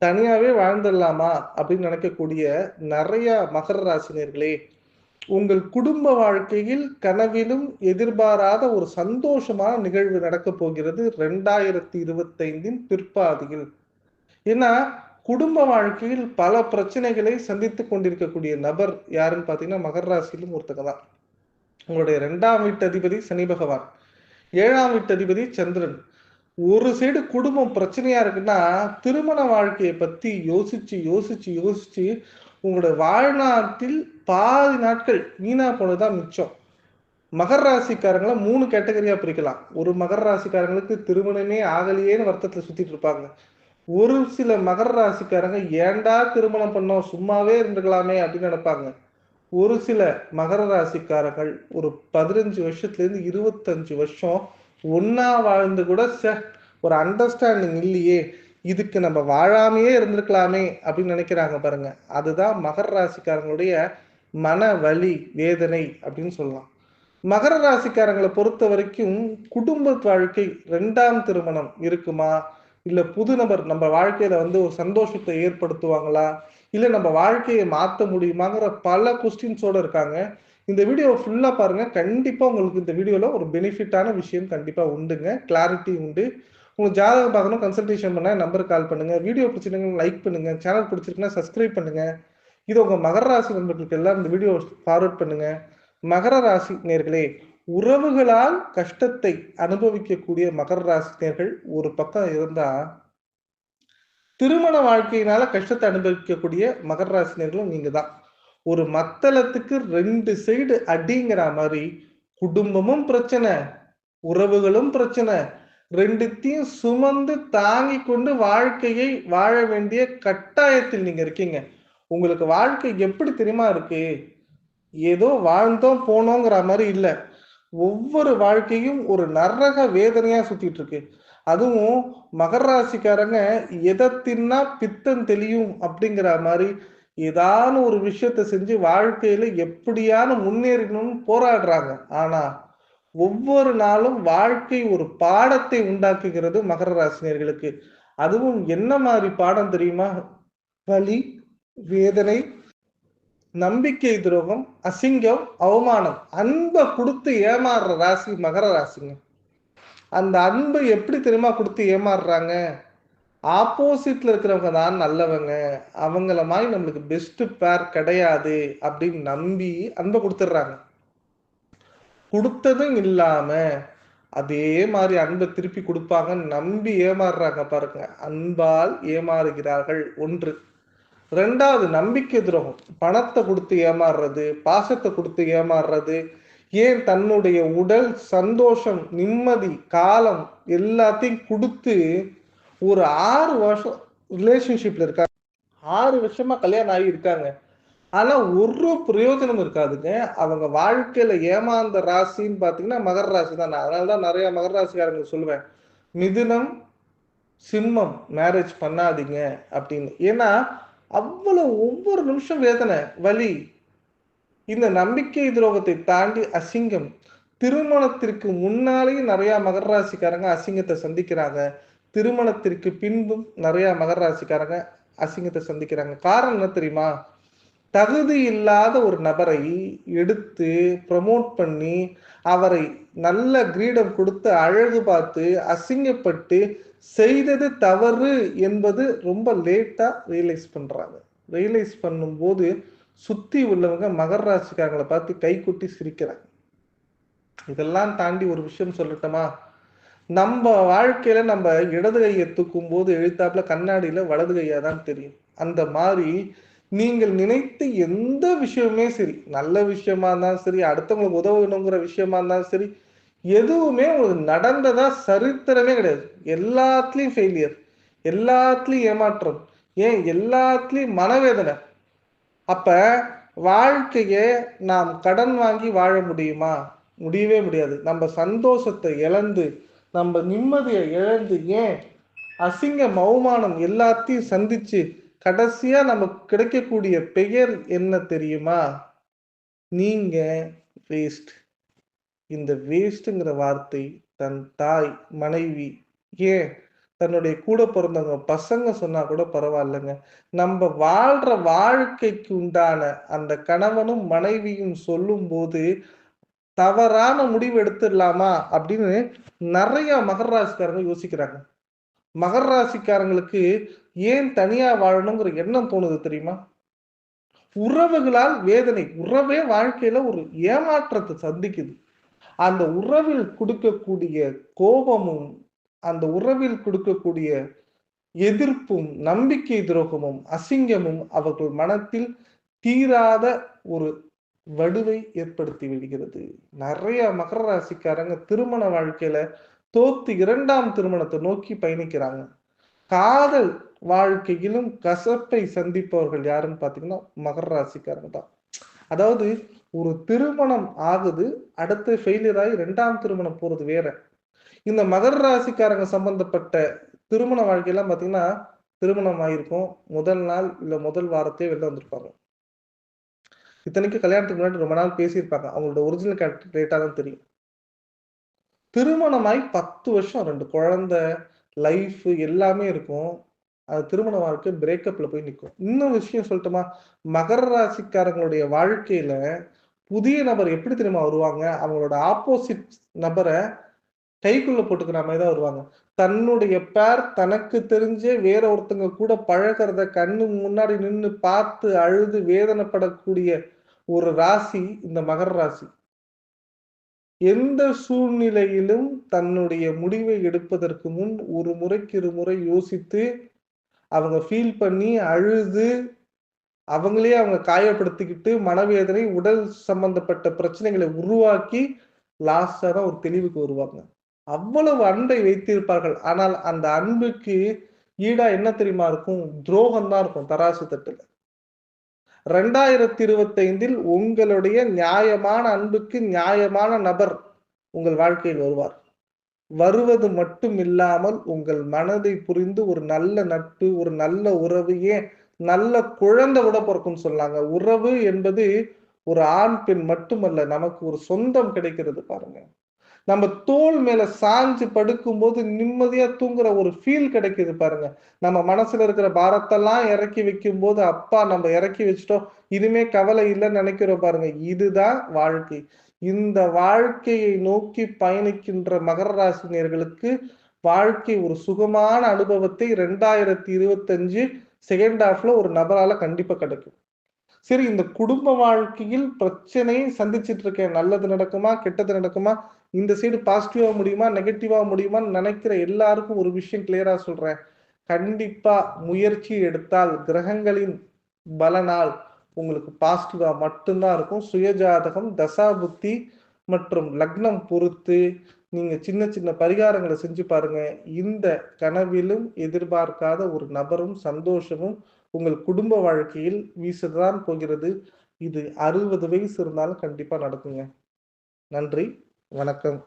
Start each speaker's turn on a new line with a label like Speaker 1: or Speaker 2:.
Speaker 1: தனியாவே வாழ்ந்துடலாமா அப்படின்னு நினைக்கக்கூடிய நிறைய மகர ராசினியர்களே உங்கள் குடும்ப வாழ்க்கையில் கனவிலும் எதிர்பாராத ஒரு சந்தோஷமான நிகழ்வு நடக்க போகிறது ரெண்டாயிரத்தி இருபத்தைந்தின் பிற்பாதியில். ஏன்னா குடும்ப வாழ்க்கையில் பல பிரச்சனைகளை சந்தித்துக் கொண்டிருக்கக்கூடிய நபர் யாருன்னு பார்த்தீங்கன்னா மகர ராசியிலும் ஒருத்தங்க தான். உங்களுடைய இரண்டாம் வீட்டு அதிபதி சனி பகவான் ஏழாம் வீட்டு அதிபதி சந்திரன். ஒரு சைடு குடும்பம் பிரச்சனையா இருக்குன்னா திருமண வாழ்க்கையை பத்தி யோசிச்சு யோசிச்சு யோசிச்சு உங்களோட வாழ்நாட்டில் பாதி நாட்கள் வீணா போனதுதான் மிச்சம். மகர ராசிக்காரங்களை மூணு கேட்டகரியா பிரிக்கலாம். ஒரு மகர ராசிக்காரங்களுக்கு திருமணமே ஆகலையேன்னு வருத்தத்துல சுத்திட்டு இருப்பாங்க. ஒரு சில மகர ராசிக்காரங்க ஏன்டா திருமணம் பண்ணோம்? சும்மாவே இருந்துக்கலாமே அப்படின்னு நினைப்பாங்க. ஒரு சில மகர ராசிக்காரர்கள் ஒரு பதினஞ்சு வருஷத்துல இருந்து இருபத்தஞ்சு வருஷம் ஒன்னா வாழ்ந்து கூட ச ஒரு அண்டர்ஸ்டாண்டிங் இல்லையே இதுக்கு நம்ம வாழாமையே இருந்திருக்கலாமே அப்படின்னு நினைக்கிறாங்க பாருங்க. அதுதான் மகர ராசிக்காரங்களுடைய மன வலி வேதனை அப்படின்னு சொல்லலாம். மகர ராசிக்காரங்களை பொறுத்த வரைக்கும் குடும்ப வாழ்க்கை ரெண்டாம் திருமணம் இருக்குமா? இல்ல புது நபர் நம்ம வாழ்க்கையில வந்து ஒரு சந்தோஷத்தை ஏற்படுத்துவாங்களா? இல்ல நம்ம வாழ்க்கையை மாற்ற முடியுமாங்கிற பல கொஸ்டின்ஸோட இருக்காங்க. இந்த வீடியோ ஃபுல்லா பாருங்க. கண்டிப்பா உங்களுக்கு இந்த வீடியோல ஒரு பெனிஃபிட்டான விஷயம் கண்டிப்பா உண்டுங்க. கிளாரிட்டி உண்டு. உங்களுக்கு ஜாதகம் பார்க்கணும் கன்சல்டேஷன் பண்ண நம்பருக்கு கால் பண்ணுங்க. வீடியோ பிடிச்சிருந்தீங்கன்னா லைக் பண்ணுங்க. சேனல் பிடிச்சிருக்குன்னா சப்ஸ்கிரைப் பண்ணுங்க. இது உங்க மகர ராசி நண்பர்களுக்கு எல்லாம் இந்த வீடியோ ஃபார்வர்ட் பண்ணுங்க. மகர ராசி நேர்களே உறவுகளால் கஷ்டத்தை அனுபவிக்கக்கூடிய மகர ராசினியர்கள் ஒரு பக்கம் இருந்தா திருமண வாழ்க்கையினால கஷ்டத்தை அனுபவிக்கக்கூடிய மகர ராசினியர்களும் நீங்க தான் ஒரு மத்தளத்துக்கு ரெண்டு சைடு அடிங்கிற மாதிரி குடும்பமும் பிரச்சனை உறவுகளும் பிரச்சனை. ரெண்டுத்தையும் சுமந்து தாங்கி கொண்டு வாழ்க்கையை வாழ வேண்டிய கட்டாயத்தில் நீங்க இருக்கீங்க. உங்களுக்கு வாழ்க்கை எப்படி தெரியுமா இருக்கு? ஏதோ வாழ்ந்தோம் போனோங்கிற மாதிரி இல்லை. ஒவ்வொரு வாழ்க்கையும் ஒரு நரக வேதனையா சுத்திட்டு இருக்கு. அதுவும் மகராசிக்காரங்க எதை தின்னா பித்தம் தெளியும் அப்படிங்கிற மாதிரி ஏதான ஒரு விஷயத்த செஞ்சு வாழ்க்கையில எப்படியான முன்னேறணும்னு போராடுறாங்க. ஆனா ஒவ்வொரு நாளும் வாழ்க்கை ஒரு பாடத்தை உண்டாக்குகிறது மகர ராசினியர்களுக்கு. அதுவும் என்ன மாதிரி பாடம் தெரியுமா? வலி வேதனை நம்பிக்கை துரோகம் அசிங்கம் அவமானம். அன்பை கொடுத்து ஏமாறுற ராசி மகர ராசிங்க. அந்த அன்பை எப்படி தெரியுமா கொடுத்து ஏமாறுறாங்க? ஆப்போசிட்ல இருக்கிறவங்க தான் நல்லவங்க. அவங்கள மாதிரி நம்மளுக்கு பெஸ்ட் பேர் கிடையாது அப்படின்னு நம்பி அன்பை கொடுத்துட்றாங்க. கொடுத்ததும் இல்லாம அதே மாதிரி அன்பை திருப்பி கொடுப்பாங்க நம்பி ஏமாறுறாங்க பாருங்க. அன்பால் ஏமாறுகிறார்கள் ஒன்று. ரெண்டாவது நம்பிக்கை துரோகம். பணத்தை கொடுத்து ஏமாறுறது பாசத்தை கொடுத்து ஏமாறுறது ஏன் தன்னுடைய உடல் சந்தோஷம் நிம்மதி காலம் எல்லாத்தையும் கொடுத்து ஒரு ஆறு வருஷம் ரிலேஷன்ஷிப்ல இருக்காங்க ஆறு வருஷமா கல்யாணம் ஆகி இருக்காங்க. ஆனா ஒரு பிரயோஜனம் இருக்காதுங்க. அவங்க வாழ்க்கையில ஏமாந்த ராசின்னு பாத்தீங்கன்னா மகர ராசி தான். நான் அதனாலதான் நிறைய மகர ராசிக்காரங்க சொல்லுவேன். மிதுனம் சிம்மம் மேரேஜ் பண்ணாதீங்க அப்படின்னு. ஏன்னா அவ்வளவு ஒவ்வொரு நிமிஷம் வேதனை வலி. இந்த நம்பிக்கை துரோகத்தை தாண்டி அசிங்கம். திருமணத்திற்கு முன்னாலேயும் நிறைய மகர ராசிக்காரங்க அசிங்கத்தை சந்திக்கிறாங்க. திருமணத்திற்கு பின்பும் நிறைய மகர ராசிக்காரங்க அசிங்கத்தை சந்திக்கிறாங்க. காரணம் என்ன தெரியுமா? தகுதி இல்லாத ஒரு நபரை எடுத்து ப்ரமோட் பண்ணி அவரை நல்ல கிரீடம் கொடுத்து அழகு பார்த்து அசிங்கப்பட்டு செய்தது தவறு என்பது ரொம்ப லேட்டாக ரியலைஸ் பண்ணுறாங்க ரியலைஸ் பண்ணும்போது சுற்றி உள்ளவங்க மகர ராசிக்காரங்களை பார்த்து கைக்குட்டி சிரிக்கிறாங்க. இதெல்லாம் தாண்டி ஒரு விஷயம் சொல்லட்டுமா? நம்ம வாழ்க்கையில நம்ம இடது கையை தூக்கும் போது எழுத்தாப்புல கண்ணாடியில வலது கையா தான் தெரியும். அந்த மாதிரி நீங்கள் நினைத்த எந்த விஷயமே சரி நல்ல விஷயமா இருந்தாலும் சரி அடுத்தவங்களுக்கு உதவணுங்கிற விஷயமா இருந்தாலும் சரி எதுவுமே உங்களுக்கு நடந்ததா சரித்திரமே கிடையாது. எல்லாத்துலயும் ஃபெயிலியர் எல்லாத்துலயும் ஏமாற்றம் ஏன்? எல்லாத்துலயும் மனவேதனை. அப்ப வாழ்க்கைய நாம் கடன் வாங்கி வாழ முடியுமா? முடியவே முடியாது. நம்ம சந்தோஷத்தை இழந்து நம்ம நிம்மதியை இழந்து ஏன் அசிங்கம் அவமானம் எல்லாத்தையும் சந்திச்சு கடைசியா நமக்கு கிடைக்கக்கூடிய பெயர் என்ன தெரியுமா? நீங்க வேஸ்ட் இந்த வேஸ்ட்டுங்கிற வார்த்தை தன் தாய் மனைவி ஏன்? தன்னுடைய கூட பிறந்தவங்க பசங்க சொன்னா கூட பரவாயில்லைங்க. நம்ம வாழ்ற வாழ்க்கைக்கு உண்டான அந்த கணவனும் மனைவியும் சொல்லும் போது தவறான முடிவு எடுத்துடலாமா அப்படின்னு நிறைய மகர ராசிக்காரங்க யோசிக்கிறாங்க. மகர ராசிக்காரங்களுக்கு ஏன் தனியா வாழணுங்கிற எண்ணம் தோணுது தெரியுமா? உறவுகளால் வேதனை உறவே வாழ்க்கையில ஒரு ஏமாற்றத்தை சந்திக்குது. அந்த உறவில் கொடுக்கக்கூடிய கோபமும் அந்த உறவில் கொடுக்கக்கூடிய எதிர்ப்பும் நம்பிக்கை துரோகமும் அசிங்கமும் அவர்கள் மனத்தில் தீராத ஒரு வடுவை ஏற்படுத்தி விடுகிறது. நிறைய மகர ராசிக்காரங்க திருமண வாழ்க்கையில தோத்து இரண்டாம் திருமணத்தை நோக்கி பயணிக்கிறாங்க. காதல் வாழ்க்கையிலும் கசப்பை சந்திப்பவர்கள் யாருன்னு பாத்தீங்கன்னா மகர ராசிக்காரங்க தான். அதாவது ஒரு திருமணம் ஆகுது அடுத்து ஃபெயிலியர் ஆகி ரெண்டாம் திருமணம் போறது வேற. இந்த மகர ராசிக்காரங்க சம்பந்தப்பட்ட திருமண வாழ்க்கையெல்லாம் பாத்தீங்கன்னா திருமணம் ஆயிருக்கும். முதல் நாள் இல்ல முதல் வாரத்தையே வெளில வந்திருப்பாங்க. இத்தனைக்கும் கல்யாணத்துக்கு முன்னாடி ரொம்ப நாள் பேசியிருப்பாங்க. அவங்களோட ஒரிஜினல் கேரக்டர் ரேட்டா தான் தெரியும். திருமணமாய் பத்து வருஷம் ரெண்டு குழந்தை லைஃப் எல்லாமே இருக்கும். அது திருமண வாழ்க்கை பிரேக்கப்ல போய் நிற்கும் இன்னும் விஷயம் சொல்லட்டுமா? மகர ராசிக்காரங்களுடைய வாழ்க்கையில புதிய நபர் எப்படி தெரியுமா வருவாங்க? அவங்களோட ஆப்போசிட் நபரை கைக்குள்ள போட்டுக்கிற மாதிரி தான் வருவாங்க. தன்னுடைய பேர் தனக்கு தெரிஞ்சே வேற ஒருத்தங்க கூட பழகிறத கண்ணு முன்னாடி நின்று பார்த்து அழுது வேதனைப்படக்கூடிய ஒரு ராசி இந்த மகர ராசி. எந்த சூழ்நிலையிலும் தன்னுடைய முடிவை எடுப்பதற்கு முன் ஒரு முறைக்கு இரு முறை யோசித்து அவங்க ஃபீல் பண்ணி அழுது அவங்களே அவங்க காயப்படுத்திக்கிட்டு மனவேதனை உடல் சம்பந்தப்பட்ட பிரச்சனைகளை உருவாக்கி லாஸ்டாக தான் ஒரு தெளிவுக்கு வருவாங்க. அவ்வளவு அன்பை வைத்திருப்பார்கள். ஆனால் அந்த அன்புக்கு ஈடா என்ன தெரியுமா இருக்கும்? துரோகம் தான் இருக்கும் தராசு தட்டுல. ரெண்டாயிரத்தி இருபத்தி ஐந்தில் உங்களுடைய நியாயமான அன்புக்கு நியாயமான நபர் உங்கள் வாழ்க்கையில் வருவார். வருவது மட்டும் இல்லாமல் உங்கள் மனதை புரிந்து ஒரு நல்ல நட்பு ஒரு நல்ல உறவு ஏன்? நல்ல குழந்தை விட பிறக்கும்னு சொன்னாங்க. உறவு என்பது ஒரு ஆண் பெண் மட்டுமல்ல நமக்கு ஒரு சொந்தம் கிடைக்கிறது பாருங்க. நம்ம தோல் மேல சாஞ்சு படுக்கும்போது நிம்மதியா தூங்குற ஒரு ஃபீல் கிடைக்குது பாருங்க. நம்ம மனசுல இருக்கிற பாரத்தெல்லாம் இறக்கி வைக்கும் போது அப்பா நம்ம இறக்கி வச்சுட்டோம். இனிமே கவலை இல்லைன்னு நினைக்கிறோம் பாருங்க. இதுதான் வாழ்க்கை. இந்த வாழ்க்கையை நோக்கி பயணிக்கின்ற மகர ராசினியர்களுக்கு வாழ்க்கை ஒரு சுகமான அனுபவத்தை ரெண்டாயிரத்தி இருபத்தஞ்சு செகண்ட் ஹாஃப்ல ஒரு நபரால கண்டிப்பா கிடைக்கும். சரி இந்த குடும்ப வாழ்க்கையில் பிரச்சனையை சந்திச்சுட்டு இருக்கேன் நல்லது நடக்குமா? கெட்டது நடக்குமா? இந்த சைடு பாசிட்டிவா முடியுமா? நெகட்டிவா முடியுமான்னு நினைக்கிற எல்லாருக்கும் ஒரு விஷயம் கிளியரா சொல்றேன். கண்டிப்பா முயற்சி எடுத்தால் கிரகங்களின் பலனால் உங்களுக்கு பாசிட்டிவா மட்டும்தான் இருக்கும். சுயஜாதகம் தசாபுத்தி மற்றும் லக்னம் பொறுத்து நீங்க சின்ன சின்ன பரிகாரங்களை செஞ்சு பாருங்க. இந்த கனவிலும் எதிர்பார்க்காத ஒரு நபரும் சந்தோஷமும் உங்கள் குடும்ப வாழ்க்கையில் வீசுதான் போகிறது. இது அறுபது வயசு இருந்தாலும் கண்டிப்பாக நடக்குங்க. நன்றி வணக்கம்.